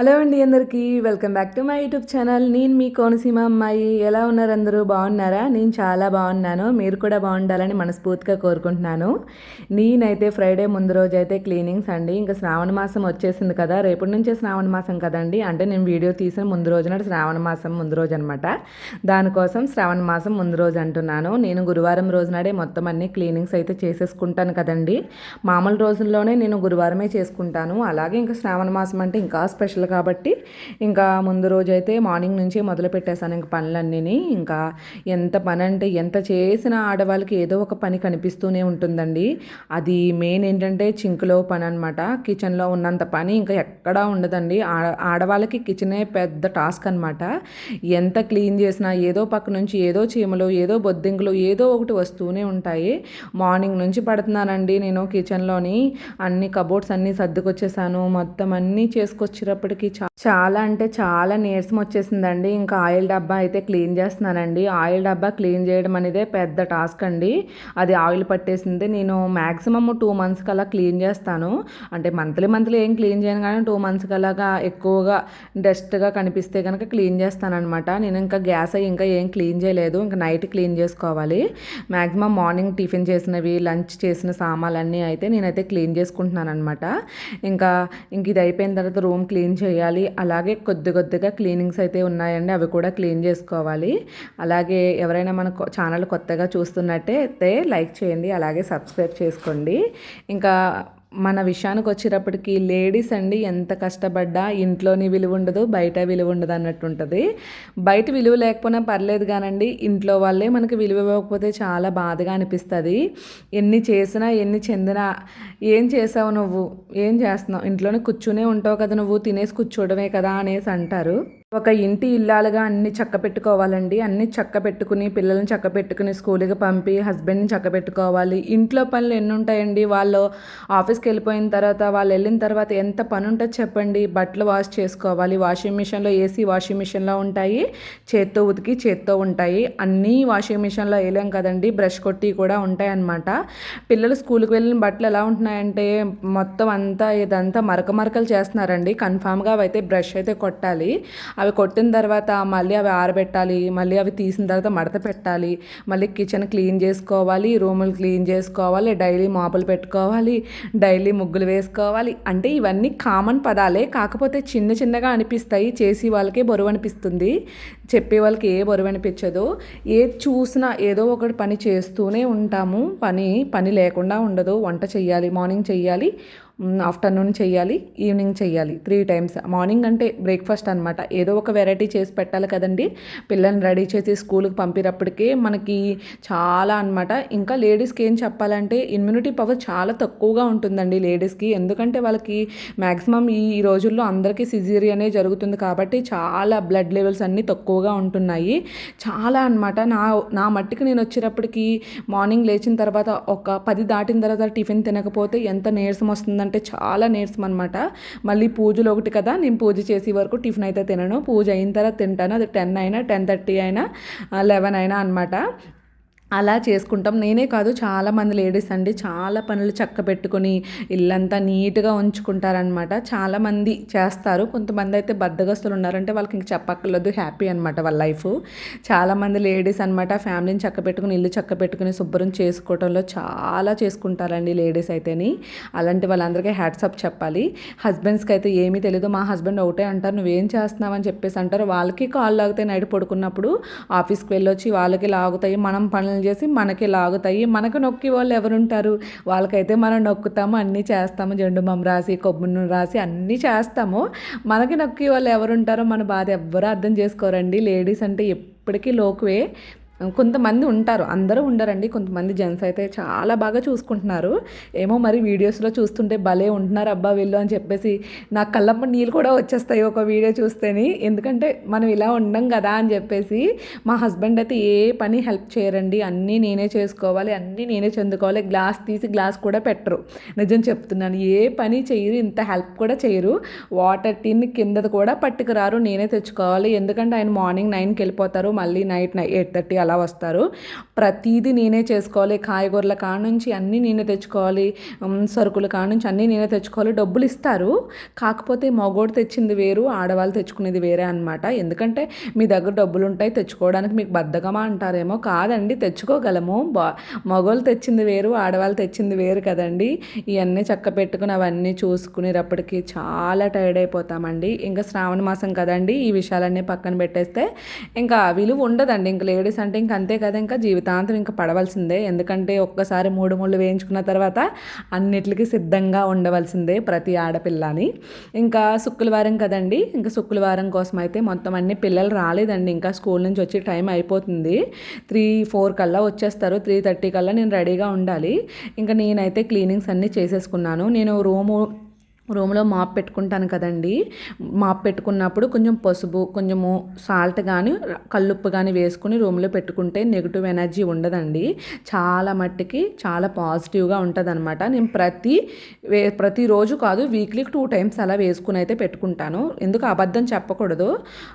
Hello అండి అందరికీ welcome back to my YouTube channel. నేను మీ కోనసీమ అమ్మాయి. ఎలా ఉన్నారు అందరూ? బాగున్నారా? నేను చాలా బాగున్నాను. మీరు కూడా బాగుండాలని మనస్ఫూర్తిగా కోరుకుంటున్నాను. నేనైతే ఫ్రైడే ముందు రోజు అయితే క్లీనింగ్స్ అండి. ఇంకా శ్రావణ మాసం వచ్చేసింది కదా. రేపటి నుంచే శ్రావణ మాసం కదండి. అంటే నేను వీడియో తీసిన ముందు రోజున శ్రావణ మాసం ముందు రోజు అనమాట దానికోసం శ్రావణ మాసం ముందు రోజు అంటున్నాను. నేను గురువారం రోజునాడే మొత్తం అన్ని క్లీనింగ్స్ అయితే చేసేసుకుంటాను కదండి. మామూలు రోజుల్లోనే నేను గురువారమే చేసుకుంటాను. అలాగే ఇంకా శ్రావణ మాసం అంటే ఇంకా స్పెషల్ కాబట్టి ఇంకా ముందు రోజు అయితే మార్నింగ్ నుంచే మొదలు పెట్టేశాను ఇంక పనులన్నీ ఇంకా ఎంత పని అంటే ఎంత చేసినా ఆడవాళ్ళకి ఏదో ఒక పని కనిపిస్తూనే ఉంటుందండి. అది మెయిన్ ఏంటంటే చింకులో పని అనమాట కిచెన్లో ఉన్నంత పని ఇంకా ఎక్కడా ఉండదండి. ఆడవాళ్ళకి కిచెనే పెద్ద టాస్క్ అనమాట ఎంత క్లీన్ చేసినా ఏదో పక్క నుంచి ఏదో చీమలు ఏదో బొద్దింకులు ఏదో ఒకటి వస్తూనే ఉంటాయి. మార్నింగ్ నుంచి పడుతున్నానండి నేను కిచెన్లోని. అన్ని కబోర్డ్స్ అన్నీ సర్దుకొచ్చేసాను. మొత్తం అన్నీ చేసుకొచ్చేటప్పటికి చా చాలా అంటే చాలా నీరసం వచ్చేసిందండి. ఇంకా ఆయిల్ డబ్బా అయితే క్లీన్ చేస్తున్నానండి. ఆయిల్ డబ్బా క్లీన్ చేయడం అనేదే పెద్ద టాస్క్ అండి. అది ఆయిల్ పట్టేసింది. నేను మ్యాక్సిమమ్ టూ మంత్స్ కల్లా క్లీన్ చేస్తాను. అంటే మంత్లీ మంత్లీ ఏం క్లీన్ చేయను కానీ టూ మంత్స్ కల్లాగా ఎక్కువగా డస్ట్గా కనిపిస్తే కనుక క్లీన్ చేస్తానమాట నేను ఇంకా గ్యాస్ అయ్యి ఇంకా ఏం క్లీన్ చేయలేదు. ఇంకా నైట్ క్లీన్ చేసుకోవాలి. మ్యాక్సిమం మార్నింగ్ టిఫిన్ చేసినవి లంచ్ చేసిన సామాన్లన్నీ అయితే నేనైతే క్లీన్ చేసుకుంటున్నాను అనమాట ఇంకా ఇంక ఇది అయిపోయిన తర్వాత రూమ్ క్లీన్ చేయాలి. అలాగే కొద్ది కొద్దిగా క్లీనింగ్స్ అయితే ఉన్నాయండి. అవి కూడా క్లీన్ చేసుకోవాలి. అలాగే ఎవరైనా మన ఛానల్ కొత్తగా చూస్తున్నట్టే లైక్ చేయండి. అలాగే సబ్స్క్రైబ్ చేసుకోండి. ఇంకా మన విషయానికి వచ్చేటప్పటికి లేడీస్ అండి ఎంత కష్టపడ్డా ఇంట్లోని విలువ ఉండదు బయట విలువ ఉండదు అన్నట్టు ఉంటుంది బయట విలువ లేకపోయినా పర్లేదు కానండి ఇంట్లో వాళ్ళే మనకి విలువ ఇవ్వకపోతే చాలా బాధగా అనిపిస్తుంది. ఎన్ని చేసినా ఎన్ని చెందినా ఏం చేసావు నువ్వు? ఏం చేస్తున్నావు? ఇంట్లోనే కూర్చునే ఉంటావు కదా నువ్వు తినేసి కూర్చోవడమే కదా అనేసి అంటారు. ఒక ఇంటి ఇల్లాలుగా అన్ని చక్క పెట్టుకోవాలండి. అన్ని చక్క పెట్టుకుని పిల్లల్ని చక్క పెట్టుకుని స్కూల్కి పంపి హస్బెండ్ని చక్క పెట్టుకోవాలి. ఇంట్లో పనులు ఎన్ని ఉంటాయండి వాళ్ళు ఆఫీస్కి వెళ్ళిపోయిన తర్వాత వాళ్ళు వెళ్ళిన తర్వాత ఎంత పని ఉంటుంది చెప్పండి. బట్టలు వాష్ చేసుకోవాలి. వాషింగ్ మిషన్లో ఏసీ వాషింగ్ మిషన్లో ఉంటాయి. చేత్తో ఉతికి చేత్తో ఉంటాయి. అన్నీ వాషింగ్ మిషన్లో వేయలేం కదండి. బ్రష్ కొట్టి కూడా ఉంటాయి అన్నమాట పిల్లలు స్కూల్కి వెళ్ళిన బట్టలు ఎలా ఉంటున్నాయంటే మొత్తం అంతా ఇదంతా మరక మరకలు చేస్తున్నారండి. కన్ఫామ్గా అయితే బ్రష్ అయితే కొట్టాలి. అవి కొట్టిన తర్వాత మళ్ళీ అవి ఆరబెట్టాలి మళ్ళీ అవి తీసిన తర్వాత మడత పెట్టాలి మళ్ళీ కిచెన్ క్లీన్ చేసుకోవాలి రూములు క్లీన్ చేసుకోవాలి డైలీ మాపులు పెట్టుకోవాలి డైలీ ముగ్గులు వేసుకోవాలి. అంటే ఇవన్నీ కామన్ పదాలే కాకపోతే చిన్న చిన్నగా అనిపిస్తాయి చేసి వాళ్ళకే బరువు అనిపిస్తుంది. చెప్పే వాళ్ళకి ఏ బరువు అనిపించదు. ఏది చూసినా ఏదో ఒకటి పని చేస్తూనే ఉంటాము. పని పని లేకుండా ఉండదు. వంట చేయాలి మార్నింగ్ చేయాలి ఆఫ్టర్నూన్ చేయాలి ఈవినింగ్ చేయాలి త్రీ టైమ్స్. మార్నింగ్ అంటే బ్రేక్ఫాస్ట్ అనమాట ఏదో ఒక వెరైటీ చేసి పెట్టాలి కదండి. పిల్లల్ని రెడీ చేసి స్కూల్కి పంపినప్పటికే మనకి చాలా అనమాట ఇంకా లేడీస్కి ఏం చెప్పాలంటే ఇమ్యూనిటీ పవర్ చాలా తక్కువగా ఉంటుందండి లేడీస్కి. ఎందుకంటే వాళ్ళకి మ్యాక్సిమం ఈ రోజుల్లో అందరికీ సిజీరియనే జరుగుతుంది కాబట్టి చాలా బ్లడ్ లెవెల్స్ అన్నీ తక్కువగా ఉంటున్నాయి. చాలా అనమాట నా నా మట్టికి నేను వచ్చేటప్పటికి మార్నింగ్ లేచిన తర్వాత ఒక పది దాటిన తర్వాత టిఫిన్ తినకపోతే ఎంత నీరసం వస్తుందంటే అంటే చాలా నీరసం అనమాట మళ్ళీ పూజలు ఒకటి కదా నేను పూజ చేసే వరకు టిఫిన్ అయితే తినను. పూజ అయిన తర్వాత తింటాను. అది టెన్ అయినా టెన్ థర్టీ అయినా లెవెన్ అయినా అనమాట అలా చేసుకుంటాం. నేనే కాదు చాలామంది లేడీస్ అండి చాలా పనులు చక్క పెట్టుకొని ఇల్లంతా నీట్గా ఉంచుకుంటారనమాట చాలామంది చేస్తారు. కొంతమంది అయితే బద్దగస్తులు ఉన్నారంటే వాళ్ళకి ఇంక చెప్పక్కర్లేదు హ్యాపీ అనమాట వాళ్ళ లైఫ్ చాలామంది లేడీస్ అనమాట ఫ్యామిలీని చక్క పెట్టుకుని ఇల్లు చక్క పెట్టుకుని శుభ్రం చేసుకోవడంలో చాలా చేసుకుంటారండి లేడీస్ అయితేని. అలాంటి వాళ్ళందరికీ హ్యాట్సప్ చెప్పాలి. హస్బెండ్స్కి అయితే ఏమీ తెలియదు మా హస్బెండ్ ఒకటే అంటారు నువ్వేం చేస్తున్నావు అని చెప్పేసి అంటారు. వాళ్ళకి కాళ్ళు లాగుతాయి నైట్ పడుకున్నప్పుడు ఆఫీస్కి వెళ్ళొచ్చి వాళ్ళకి లాగుతాయి. మనం పనులు పనులు చేసి మనకి లాగుతాయి. మనకు నొక్కి వాళ్ళు ఎవరుంటారు? వాళ్ళకైతే మనం నొక్కుతాము అన్నీ చేస్తాము. జెండు రాసి కొబ్బరి రాసి అన్నీ చేస్తాము. మనకి నొక్కి వాళ్ళు ఎవరుంటారో మన బాధ ఎవ్వరూ అర్థం చేసుకోరండి. లేడీస్ అంటే ఎప్పటికీ లోకువే. కొంతమంది ఉంటారు అందరూ ఉండరండి. కొంతమంది జెంట్స్ అయితే చాలా బాగా చూసుకుంటున్నారు. ఏమో మరి వీడియోస్లో చూస్తుంటే భలే ఉంటున్నారు అబ్బా వీళ్ళు అని చెప్పేసి నా కళ్ళమ్మ నీళ్ళు కూడా వచ్చేస్తాయి ఒక వీడియో చూస్తేని. ఎందుకంటే మనం ఇలా ఉండం కదా అని చెప్పేసి మా హస్బెండ్ అయితే ఏ పని హెల్ప్ చేయరండి. అన్నీ నేనే చేసుకోవాలి అన్నీ నేనే చెందుకోవాలి. గ్లాస్ తీసి గ్లాస్ కూడా పెట్టరు. నిజం చెప్తున్నాను ఏ పని చేయరు ఇంత హెల్ప్ కూడా చేయరు. వాటర్ టిన్ కిందది కూడా పట్టుకురారు నేనే తెచ్చుకోవాలి. ఎందుకంటే ఆయన మార్నింగ్ నైన్కి వెళ్ళిపోతారు మళ్ళీ నైట్ ఎయిట్ థర్టీ అలా అలా వస్తారు. ప్రతిదీ నేనే చేసుకోవాలి. కాయగూరల కాడ నుంచి అన్నీ నేనే తెచ్చుకోవాలి. సరుకుల కాడ నుంచి అన్నీ నేనే తెచ్చుకోవాలి. డబ్బులు ఇస్తారు. కాకపోతే మగోడు తెచ్చింది వేరు ఆడవాళ్ళు తెచ్చుకునేది వేరే అనమాట ఎందుకంటే మీ దగ్గర డబ్బులు ఉంటాయి తెచ్చుకోవడానికి మీకు బద్దగమా అంటారేమో కాదండి. తెచ్చుకోగలము. బా మగోళ్ళు తెచ్చింది వేరు ఆడవాళ్ళు తెచ్చింది వేరు కదండి. ఇవన్నీ చక్క పెట్టుకుని అవన్నీ చూసుకునేటప్పటికి చాలా టైర్డ్ అయిపోతామండి. ఇంకా శ్రావణ మాసం కదండి. ఈ విషయాలన్నీ పక్కన పెట్టేస్తే ఇంకా విలువ ఉండదండి. ఇంకా లేడీస్ అంటే ఇంక అంతే కదా ఇంకా జీవితాంతం ఇంకా పడవలసిందే. ఎందుకంటే ఒక్కసారి మూడు ముళ్ళు వేయించుకున్న తర్వాత అన్నిటికీ సిద్ధంగా ఉండవలసిందే ప్రతి ఆడపిల్లని. ఇంకా శుక్రవారం కదండి ఇంకా శుక్రవారం కోసం అయితే మొత్తం అన్ని పిల్లలు రాలేదండి. ఇంకా స్కూల్ నుంచి వచ్చి టైం అయిపోతుంది. త్రీ ఫోర్ కల్లా వచ్చేస్తారు. త్రీ థర్టీ కల్లా నేను రెడీగా ఉండాలి. ఇంకా నేనైతే క్లీనింగ్స్ అన్నీ చేసేసుకున్నాను. నేను రూము రూమ్లో మాప్ పెట్టుకుంటాను కదండి. మాప్ పెట్టుకున్నప్పుడు కొంచెం పసుపు కొంచెము సాల్ట్ కానీ కల్లుప్పు కానీ వేసుకుని రూమ్లో పెట్టుకుంటే నెగిటివ్ ఎనర్జీ ఉండదండి. చాలా మట్టికి చాలా పాజిటివ్గా ఉంటుంది అనమాట నేను ప్రతి వే ప్రతిరోజు కాదు వీక్లీ టూ టైమ్స్ అలా వేసుకుని అయితే పెట్టుకుంటాను. ఎందుకు అబద్ధం చెప్పకూడదు.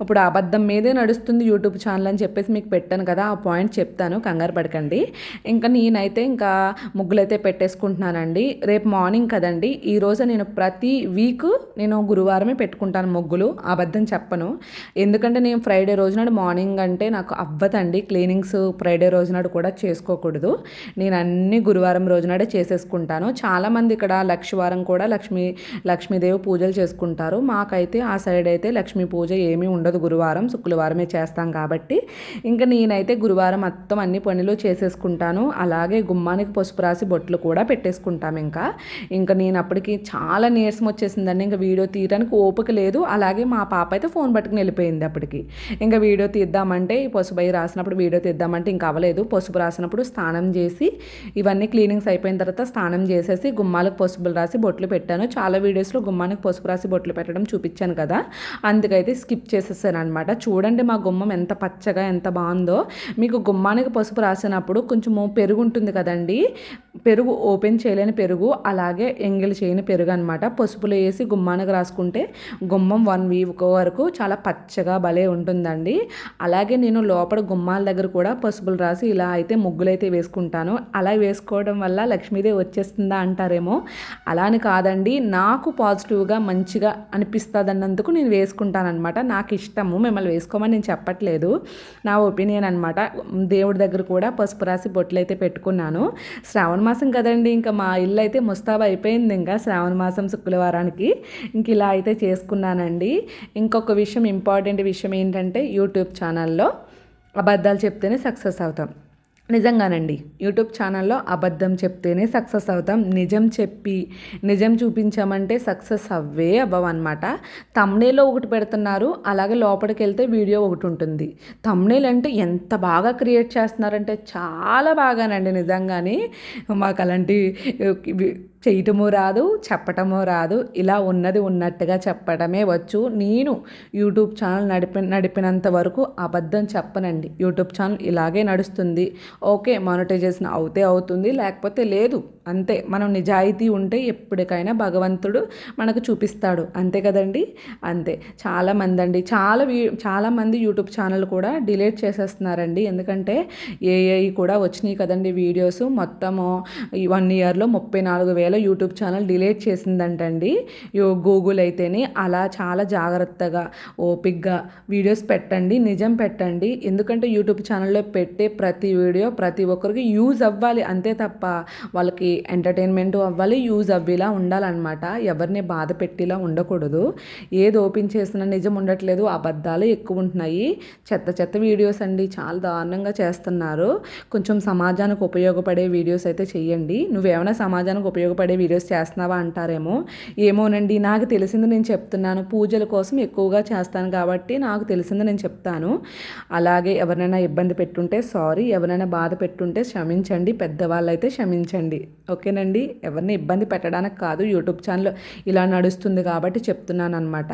ఇప్పుడు అబద్ధం మీదే నడుస్తుంది యూట్యూబ్ ఛానల్ అని చెప్పేసి మీకు పెట్టాను కదా ఆ పాయింట్ చెప్తాను. కంగారు పడకండి. ఇంకా నేనైతే ఇంకా ముగ్గులైతే పెట్టేసుకుంటున్నానండి. రేపు మార్నింగ్ కదండి. ఈరోజు నేను ప్రతి ప్రతి వీక్ నేను గురువారమే పెట్టుకుంటాను ముగ్గులు. అబద్ధం చెప్పను. ఎందుకంటే నేను ఫ్రైడే రోజు నాడు మార్నింగ్ అంటే నాకు అవ్వదండి. క్లీనింగ్స్ ఫ్రైడే రోజు నాడు కూడా చేసుకోకూడదు. నేను అన్ని గురువారం రోజు నాడే చేసేసుకుంటాను. చాలామంది ఇక్కడ లక్షవారం కూడా లక్ష్మీ లక్ష్మీదేవి పూజలు చేసుకుంటారు. మాకైతే ఆ సైడ్ అయితే లక్ష్మీ పూజ ఏమీ ఉండదు గురువారం శుక్రవారమే చేస్తాం కాబట్టి. ఇంకా నేనైతే గురువారం మొత్తం అన్ని పనులు చేసేసుకుంటాను. అలాగే గుమ్మానికి పసుపు రాసి బొట్లు కూడా పెట్టేసుకుంటాం ఇంకా. ఇంకా నేను అప్పటికి చాలా నీరసం వచ్చేసిందండి. ఇంకా వీడియో తీయడానికి ఓపిక లేదు. అలాగే మా పాప అయితే ఫోన్ పట్టుకుని వెళ్ళిపోయింది అప్పటికి. ఇంకా వీడియో తీద్దామంటే ఈ పసుపు రాసినప్పుడు వీడియో తీద్దామంటే ఇంకా అవ్వలేదు. పసుపు రాసినప్పుడు స్నానం చేసి ఇవన్నీ క్లీనింగ్స్ అయిపోయిన తర్వాత స్నానం చేసేసి గుమ్మాలకు పసుపులు రాసి బొట్లు పెట్టాను. చాలా వీడియోస్లో గుమ్మానికి పసుపు రాసి బొట్లు పెట్టడం చూపించాను కదా. అందుకైతే స్కిప్ చేసేసాను అనమాట చూడండి మా గుమ్మం ఎంత పచ్చగా ఎంత బాగుందో. మీకు గుమ్మానికి పసుపు రాసినప్పుడు కొంచెము పెరుగు ఉంటుంది కదండి. పెరుగు ఓపెన్ చేయలేని పెరుగు అలాగే ఎంగిల్ చేయని పెరుగు అనమాట పసుపులో వేసి గుమ్మానికి రాసుకుంటే గుమ్మం వన్ వీక్ వరకు చాలా పచ్చగా భలే ఉంటుందండి. అలాగే నేను లోపల గుమ్మాల దగ్గర కూడా పసుపులు రాసి ఇలా అయితే ముగ్గులు అయితే వేసుకుంటాను. అలా వేసుకోవడం వల్ల లక్ష్మీదేవి వచ్చేస్తుందా అంటారేమో? అలా అని కాదండి నాకు పాజిటివ్గా మంచిగా అనిపిస్తుంది అన్నందుకు నేను వేసుకుంటానమాట నాకు ఇష్టము మిమ్మల్ని వేసుకోమని నేను చెప్పట్లేదు. నా ఒపీనియన్ అనమాట దేవుడి దగ్గర కూడా పసుపు రాసి బొట్లు అయితే పెట్టుకున్నాను. శ్రావణ మాసం కదండి ఇంకా మా ఇల్లు అయితే ముస్తాబు అయిపోయింది ఇంకా. శ్రావణ మాసం శుక్రవారానికి ఇంక ఇలా అయితే చేసుకున్నానండి. ఇంకొక విషయం ఇంపార్టెంట్ విషయం ఏంటంటే యూట్యూబ్ ఛానల్లో అబద్ధాలు చెప్తేనే సక్సెస్ అవుతాం. నిజంగానండి యూట్యూబ్ ఛానల్లో అబద్ధం చెప్తేనే సక్సెస్ అవుతాం. నిజం చెప్పి నిజం చూపించామంటే సక్సెస్ అవ్వే అవ్వవన్నమాట. తమ్నేలో ఒకటి పెడుతున్నారు అలాగే లోపలికి వెళ్తే వీడియో ఒకటి ఉంటుంది. తమ్నేల్ అంటే ఎంత బాగా క్రియేట్ చేస్తున్నారంటే చాలా బాగానండి నిజంగానే. మాకు అలాంటి చేయటము రాదు చెప్పటము రాదు. ఇలా ఉన్నది ఉన్నట్టుగా చెప్పడమే వచ్చు. నేను యూట్యూబ్ ఛానల్ నడిపి నడిపినంత వరకు అబద్ధం చెప్పనండి. యూట్యూబ్ ఛానల్ ఇలాగే నడుస్తుంది. ఓకే మానిటైజేషన్ అవుతే అవుతుంది లేకపోతే లేదు. అంతే. మనం నిజాయితీ ఉంటే ఎప్పటికైనా భగవంతుడు మనకు చూపిస్తాడు. అంతే కదండి? అంతే. చాలామంది అండి చాలా వీ చాలామంది యూట్యూబ్ ఛానల్ కూడా డిలీట్ చేసేస్తున్నారండి. ఎందుకంటే ఏఐ కూడా వచ్చినాయి కదండి వీడియోస్. మొత్తము ఈ వన్ ఇయర్లో ముప్పై నాలుగు వేల యూట్యూబ్ ఛానల్ డిలీట్ చేసిందంటండి. యో- గూగుల్ అయితేనే అలా చాలా జాగ్రత్తగా ఓపిక్గా వీడియోస్ పెట్టండి నిజం పెట్టండి. ఎందుకంటే యూట్యూబ్ ఛానల్లో పెట్టే ప్రతి వీడియో ప్రతి ఒక్కరికి యూజ్ అవ్వాలి. అంతే తప్ప వాళ్ళకి ఎంటర్టైన్మెంట్ అవ్వాలి యూజ్ అవ్వేలా ఉండాలన్నమాట. ఎవరిని బాధ పెట్టేలా ఉండకూడదు. ఏది ఓపెన్ చేసినా నిజం ఉండట్లేదు అబద్ధాలు ఎక్కువ ఉంటున్నాయి. చెత్త చెత్త వీడియోస్ అండి చాలా దారుణంగా చేస్తున్నారు. కొంచెం సమాజానికి ఉపయోగపడే వీడియోస్ అయితే చేయండి నువ్వేమైనా సమాజానికి ఉపయోగపడే వీడియోస్ చేస్తున్నావా అంటారేమో? ఏమోనండి నాకు తెలిసింది నేను చెప్తున్నాను. పూజల కోసం ఎక్కువగా చేస్తాను కాబట్టి నాకు తెలిసింది నేను చెప్తాను. అలాగే ఎవరైనా ఇబ్బంది పెట్టుంటే సారీ ఎవరైనా బాధ పెట్టుంటే క్షమించండి పెద్దవాళ్ళు అయితే క్షమించండి. ఓకేనండి? ఎవరిని ఇబ్బంది పెట్టడానికి కాదు యూట్యూబ్ ఛానల్ ఇలా నడుస్తుంది కాబట్టి చెప్తున్నాను అనమాట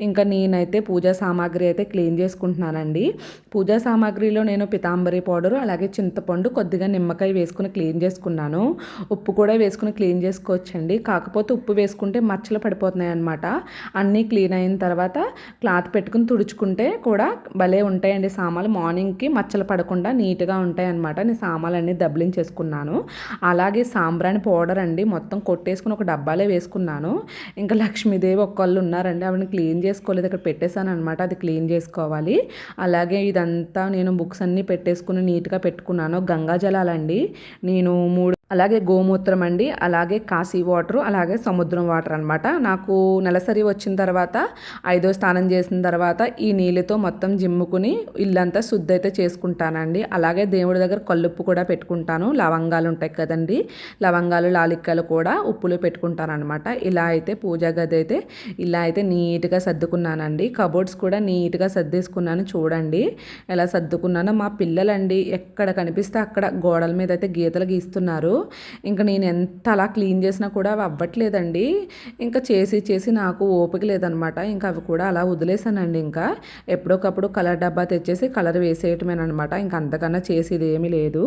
ఇంకా నేనైతే పూజా సామాగ్రి అయితే క్లీన్ చేసుకుంటున్నానండి. పూజా సామాగ్రిలో నేను పితాంబరి పౌడరు అలాగే చింతపండు కొద్దిగా నిమ్మకాయ వేసుకుని క్లీన్ చేసుకున్నాను. ఉప్పు కూడా వేసుకుని క్లీన్ చేసుకోవచ్చండి కాకపోతే ఉప్పు వేసుకుంటే మచ్చలు పడిపోతున్నాయి అనమాట అన్నీ క్లీన్ అయిన తర్వాత క్లాత్ పెట్టుకుని తుడుచుకుంటే కూడా భలే ఉంటాయండి సామాన్లు. మార్నింగ్కి మచ్చలు పడకుండా నీట్గా ఉంటాయి అనమాట నేను సామాలు అన్నీ దబ్బలించేసుకున్నాను అలాగే సాంబ్రాణి పౌడర్ అండి. మొత్తం కొట్టేసుకుని ఒక డబ్బాలే వేసుకున్నాను. ఇంకా లక్ష్మీదేవి ఒక్కళ్ళు ఉన్నారండి. ఆవిడని క్లీన్ చేసుకోలేదు. ఇక్కడ పెట్టేశాను అనమాట అది క్లీన్ చేసుకోవాలి. అలాగే ఇదంతా నేను బుక్స్ అన్నీ పెట్టేసుకుని నీట్గా పెట్టుకున్నాను. గంగా జలాలండి. నేను మూడు అలాగే గోమూత్రం అండి అలాగే కాశీ వాటర్ అలాగే సముద్రం వాటర్ అనమాట నాకు నెలసరి వచ్చిన తర్వాత ఐదో స్నానం చేసిన తర్వాత ఈ నీళ్ళతో మొత్తం జిమ్ముకుని ఇల్లంతా శుద్ధి అయితే చేసుకుంటానండి. అలాగే దేవుడి దగ్గర కల్లుప్పు కూడా పెట్టుకుంటాను. లవంగాలు ఉంటాయి కదండి లవంగాలు లాలిక్కలు కూడా ఉప్పులు పెట్టుకుంటాను అనమాట ఇలా అయితే పూజా గది అయితే ఇలా అయితే నీట్గా సర్దుకున్నానండి. కబోర్డ్స్ కూడా నీట్గా సర్దేసుకున్నాను చూడండి. ఎలా సర్దుకున్నానో మా పిల్లలండి ఎక్కడ కనిపిస్తే అక్కడ గోడల మీద అయితే గీతలు గీస్తున్నారు. ఇంకా నేను ఎంత అలా క్లీన్ చేసినా కూడా అవి అవ్వట్లేదండి. ఇంకా చేసి చేసి నాకు ఓపిక లేదనమాట. ఇంకా అవి కూడా అలా వదిలేసానండి ఇంకా. ఎప్పుడొకప్పుడు కలర్ డబ్బా తెచ్చేసి కలర్ వేసేయటమేనమాట ఇంకా అంతకన్నా చేసేది ఏమీ లేదు.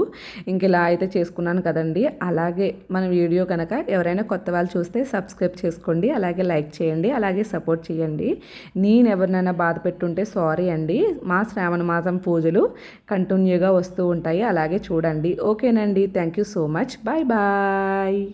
ఇంక ఇలా అయితే చేసుకున్నాను కదండి. అలాగే మన వీడియో కనుక ఎవరైనా కొత్త వాళ్ళు చూస్తే సబ్స్క్రైబ్ చేసుకోండి. అలాగే లైక్ చేయండి. అలాగే సపోర్ట్ చేయండి. నేను ఎవరినైనా బాధ పెట్టుంటే సారీ అండి. మా శ్రావణ మాసం పూజలు కంటిన్యూగా వస్తూ ఉంటాయి. అలాగే చూడండి. ఓకేనండి. Thank you so much. Bye bye.